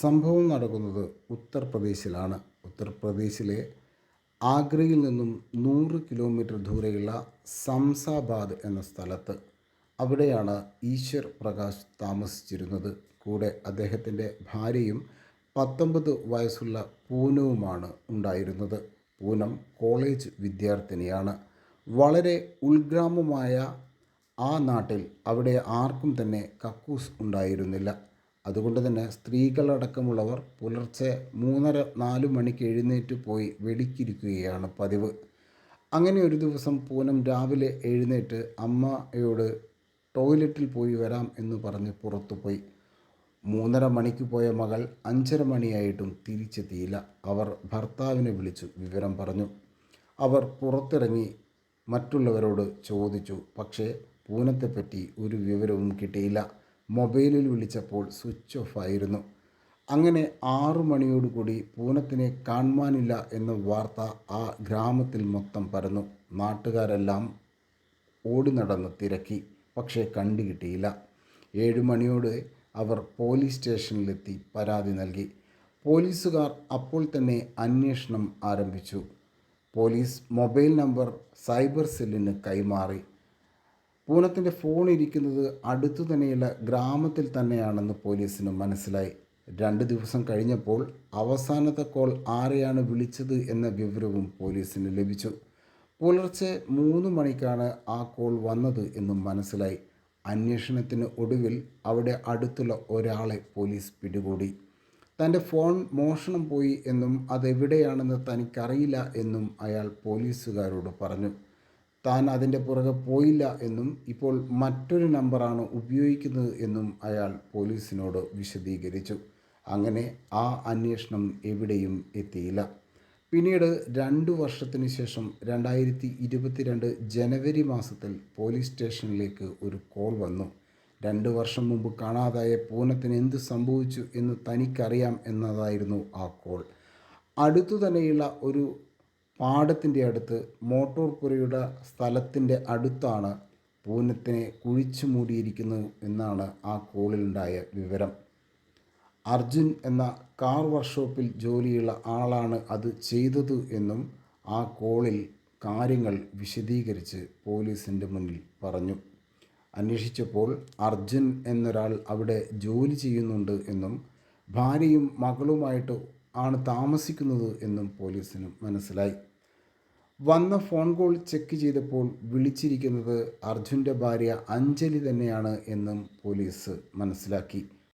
സംഭവം നടക്കുന്നത് ഉത്തർപ്രദേശിലാണ്. ഉത്തർപ്രദേശിലെ ആഗ്രയിൽ നിന്നും നൂറ് കിലോമീറ്റർ ദൂരെയുള്ള സംസാബാദ് എന്ന സ്ഥലത്ത് അവിടെയാണ് ഈശ്വർ പ്രകാശ് താമസിച്ചിരുന്നത്. കൂടെ അദ്ദേഹത്തിന്റെ ഭാര്യയും പത്തൊമ്പത് വയസ്സുള്ള പൂനവുമാണ് ഉണ്ടായിരുന്നത്. പൂനം കോളേജ് വിദ്യാർത്ഥിനിയാണ്. വളരെ ഉൾഗ്രാമമായ ആ നാട്ടിൽ അവിടെ ആർക്കും തന്നെ കക്കൂസ് ഉണ്ടായിരുന്നില്ല. അതുകൊണ്ട് തന്നെ സ്ത്രീകളടക്കമുള്ളവർ പുലർച്ചെ മൂന്നര നാല് മണിക്ക് എഴുന്നേറ്റ് പോയി വെടിക്കിരിക്കുകയാണ് പതിവ്. അങ്ങനെ ഒരു ദിവസം പൂനം രാവിലെ എഴുന്നേറ്റ് അമ്മയോട് ടോയ്ലറ്റിൽ പോയി വരാം എന്ന് പറഞ്ഞ് പുറത്തു പോയി. മൂന്നര മണിക്ക് പോയ മകൾ അഞ്ചര മണിയായിട്ടും തിരിച്ചെത്തിയില്ല. അവർ ഭർത്താവിനെ വിളിച്ചു വിവരം പറഞ്ഞു. അവർ പുറത്തിറങ്ങി മറ്റുള്ളവരോട് ചോദിച്ചു. പക്ഷേ പൂനത്തെപ്പറ്റി ഒരു വിവരവും കിട്ടിയില്ല. മൊബൈലിൽ വിളിച്ചപ്പോൾ സ്വിച്ച് ഓഫ് ആയിരുന്നു. അങ്ങനെ ആറു മണിയോടുകൂടി പൂനത്തിനെ കാണുവാനില്ല എന്ന വാർത്ത ആ ഗ്രാമത്തിൽ മൊത്തം പരന്നു. നാട്ടുകാരെല്ലാം ഓടി നടന്ന് തിരക്കി. പക്ഷേ കണ്ടു കിട്ടിയില്ല. മണിയോട് മണിയോടെ അവർ പോലീസ് സ്റ്റേഷനിലെത്തി പരാതി നൽകി. പോലീസുകാർ അപ്പോൾ തന്നെ അന്വേഷണം ആരംഭിച്ചു. പോലീസ് മൊബൈൽ നമ്പർ സൈബർ സെല്ലിന് കൈമാറി. പൂനത്തിന്റെ ഫോൺ ഇരിക്കുന്നത് അടുത്തു തന്നെയുള്ള ഗ്രാമത്തിൽ തന്നെയാണെന്ന് പോലീസിന് മനസ്സിലായി. രണ്ട് ദിവസം കഴിഞ്ഞപ്പോൾ അവസാനത്തെ കോൾ ആരെയാണ് വിളിച്ചത് എന്ന വിവരവും പോലീസിന് ലഭിച്ചു. പുലർച്ചെ മൂന്ന് മണിക്കാണ് ആ കോൾ വന്നത് എന്നും മനസ്സിലായി. അന്വേഷണത്തിന് ഒടുവിൽ അവിടെ അടുത്തുള്ള ഒരാളെ പോലീസ് പിടികൂടി. തന്റെ ഫോൺ മോഷണം പോയി എന്നും അതെവിടെയാണെന്ന് തനിക്കറിയില്ല എന്നും അയാൾ പോലീസുകാരോട് പറഞ്ഞു. താൻ അതിന്റെ പുറകെ പോയില്ല എന്നും ഇപ്പോൾ മറ്റൊരു നമ്പറാണ് ഉപയോഗിക്കുന്നത് എന്നും അയാൾ പോലീസിനോട് വിശദീകരിച്ചു. അങ്ങനെ ആ അന്വേഷണം എവിടെയും എത്തിയില്ല. പിന്നീട് രണ്ടു വർഷത്തിന് ശേഷം രണ്ടായിരത്തി ഇരുപത്തിരണ്ട് ജനുവരി മാസത്തിൽ പോലീസ് സ്റ്റേഷനിലേക്ക് ഒരു കോൾ വന്നു. രണ്ട് വർഷം മുമ്പ് കാണാതായ പൂനത്തിന് എന്ത് സംഭവിച്ചു എന്ന് തനിക്കറിയാം എന്നതായിരുന്നു ആ കോൾ. അടുത്തു തന്നെയുള്ള ഒരു പാടത്തിന്റെ അടുത്ത് മോട്ടോർ പുരയുടെ സ്ഥലത്തിന്റെ അടുത്താണ് പൂനത്തിനെ കുഴിച്ചു മൂടിയിരിക്കുന്നത് എന്നാണ് ആ കോളിലുണ്ടായ വിവരം. അർജുൻ എന്ന കാർ വർക്ക്ഷോപ്പിൽ ജോലിയുള്ള ആളാണ് അത് ചെയ്തത് എന്നും ആ കോളിൽ കാര്യങ്ങൾ വിശദീകരിച്ച് പോലീസിന്റെ മുന്നിൽ പറഞ്ഞു. അന്വേഷിച്ചപ്പോൾ അർജുൻ എന്നൊരാൾ അവിടെ ജോലി ചെയ്യുന്നുണ്ട് എന്നും ഭാര്യയും മകളുമായിട്ട് ആണ് താമസിക്കുന്നത് എന്നും പോലീസിന് മനസ്സിലായി. വന്ന ഫോൺ കോൾ ചെക്ക് ചെയ്തപ്പോൾ വിളിച്ചിരിക്കുന്നത് അർജുന്റെ ഭാര്യ അഞ്ജലി തന്നെയാണ് എന്നും പോലീസ് മനസ്സിലാക്കി.